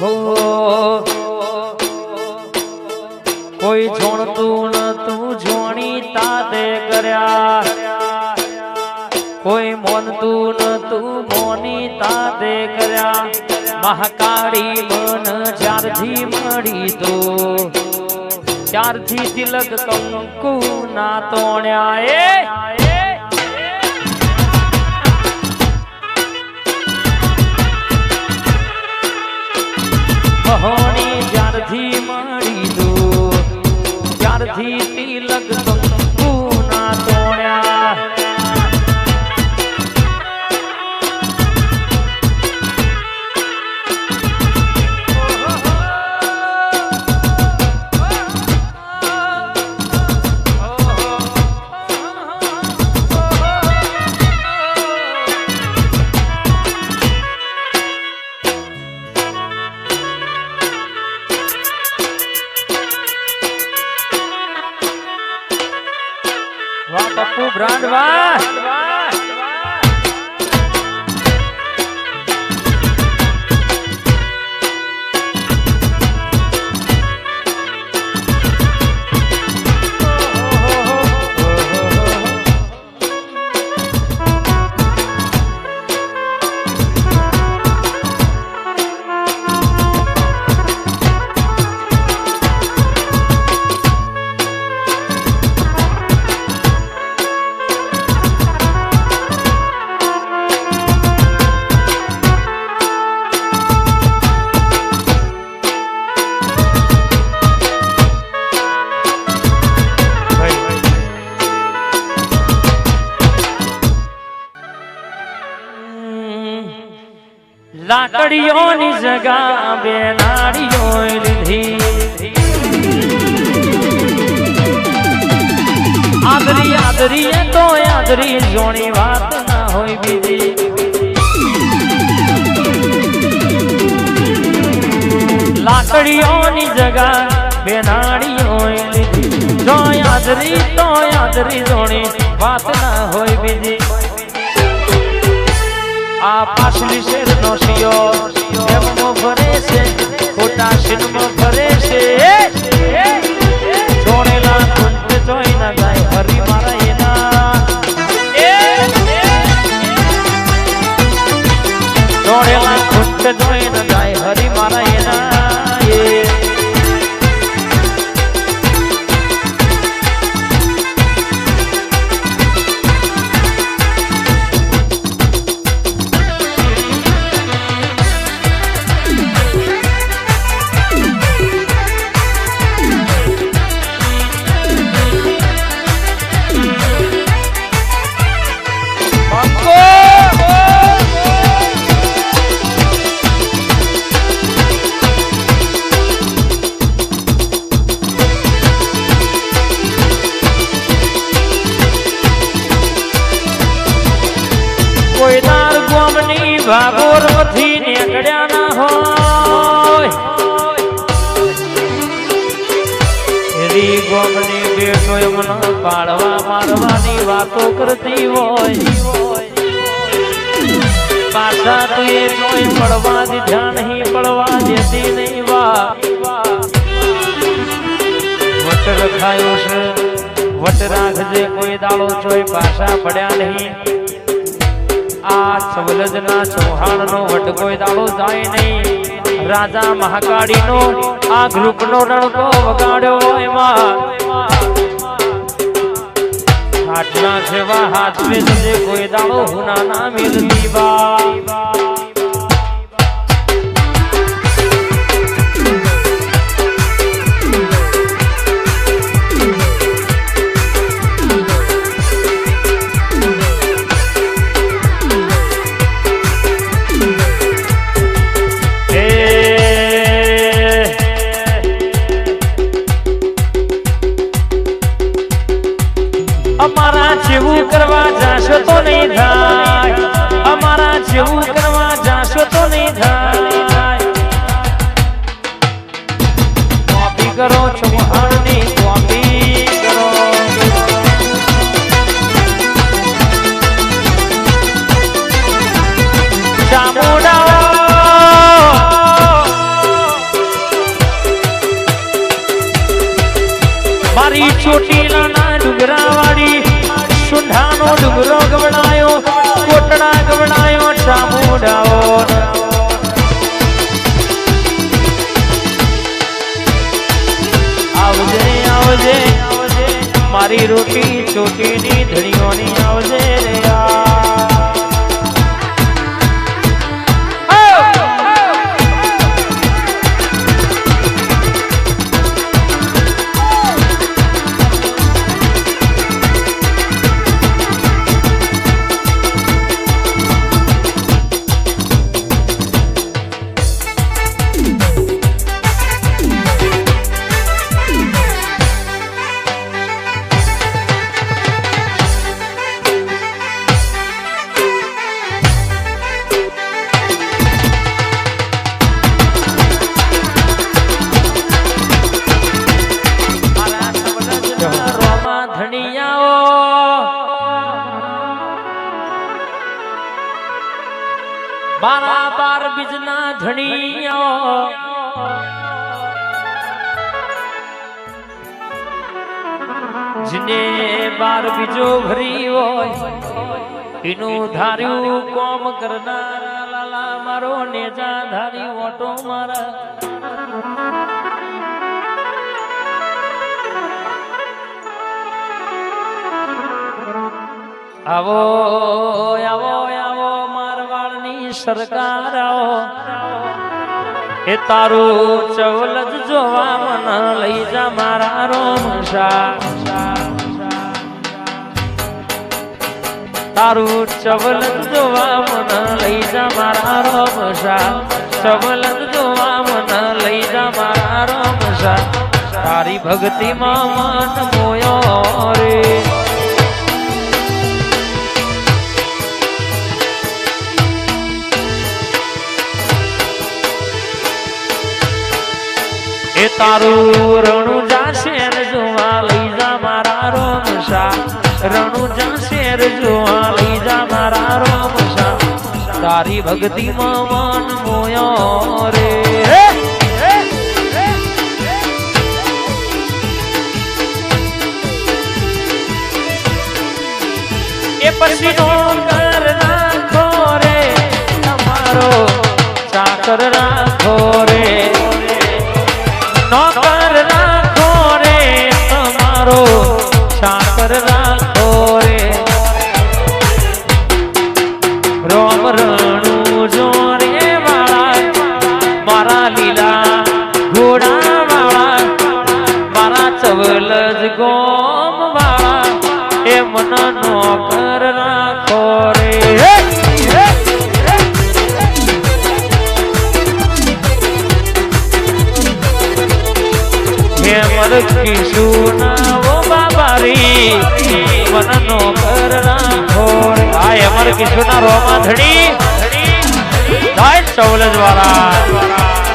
હો. કોઈ જોણતું નતું જોણી તાતે કર્યા. કોઈ મોનતું નતું મોની તાતે કર્યા. મહાકાળી મન જ્યારથી મળી તો, ત્યારથી તિલક કંકુ ના તોણ્યા એ મહોણી જ્યારથી મળી દો ત્યારથી વાહ પપ્પુ બ્રાન્ડ વાહ! લાકડીઓની જગા બે નાડીઓ લીધી. આદરી આદરી તો આદરી જોણી વાત ના હોય બીજી. લાકડીઓની જગા બે નાડીઓ લીધી. જો આદરી, તો આદરી જોણી વાત ના હોય બીજી. આ પાછલી શેર નો શિયો એમનો ભરે છે ખોટા શિનમાં થી નીકળ્યા ના હોય. એરી ગોમની બેટો એમને પાડવા મારવાની વાતો કરતી હોય. પાછા તું એ જોઈ પડવા દીધા નહીં, પડવા દેતી નહીં વા. વટ રખાયો છે, વટ રાખજે કોઈ દાડો જોઈ પાછા પડ્યા નહીં. સવલજના ચૌહાણનો વટ કોઈ દાડો જાય નહીં. રાજા મહાકાળીનો આ ગ્રુપનો રણકો વગાડ્યો એમાં. હાથના સેવા હાથ વેચજે કોઈ દાડો હુના ના મિલતી બા કરો ચૌહાણની કોપી કરો. મારી ચોટીલાના ડુંગરાવાળી સુંઢાનો ડુંગરો ગવડાયો કોટડા ગવડાયો ચામુડાઓ. આવજે મારી રોટી ચોટીની ધણીઓની આવજે રે. મારા બાર બીજના ધણિયાઓ જને બાર બીજો ભરી હોય એનું ધાર્યું કોમ કરનારા લાલા, મારો નેજા ધારી ઓટો મારા. આવો આવો આવો મારવાડની સરકાર આવો એ તારું ચવલજ જોવા મન લઈ જા મારા રોમશા તારું ચવલજ જોવા મન લઈ જા મારા રોમશા ચવલજ જોવા મન લઈ જા મારા રોમશા તારી ભક્તિમાં મન મોયો રે. એ તારું રણું જાશે જોવા લઈ જા મારા રોમશા રણું જાશે જોવા લઈ જા મારા રોમશા તારી ભક્તિમાં મન મોયો રે. એ પછી આ રોમાં ધડી જય ચૌલજ વાળા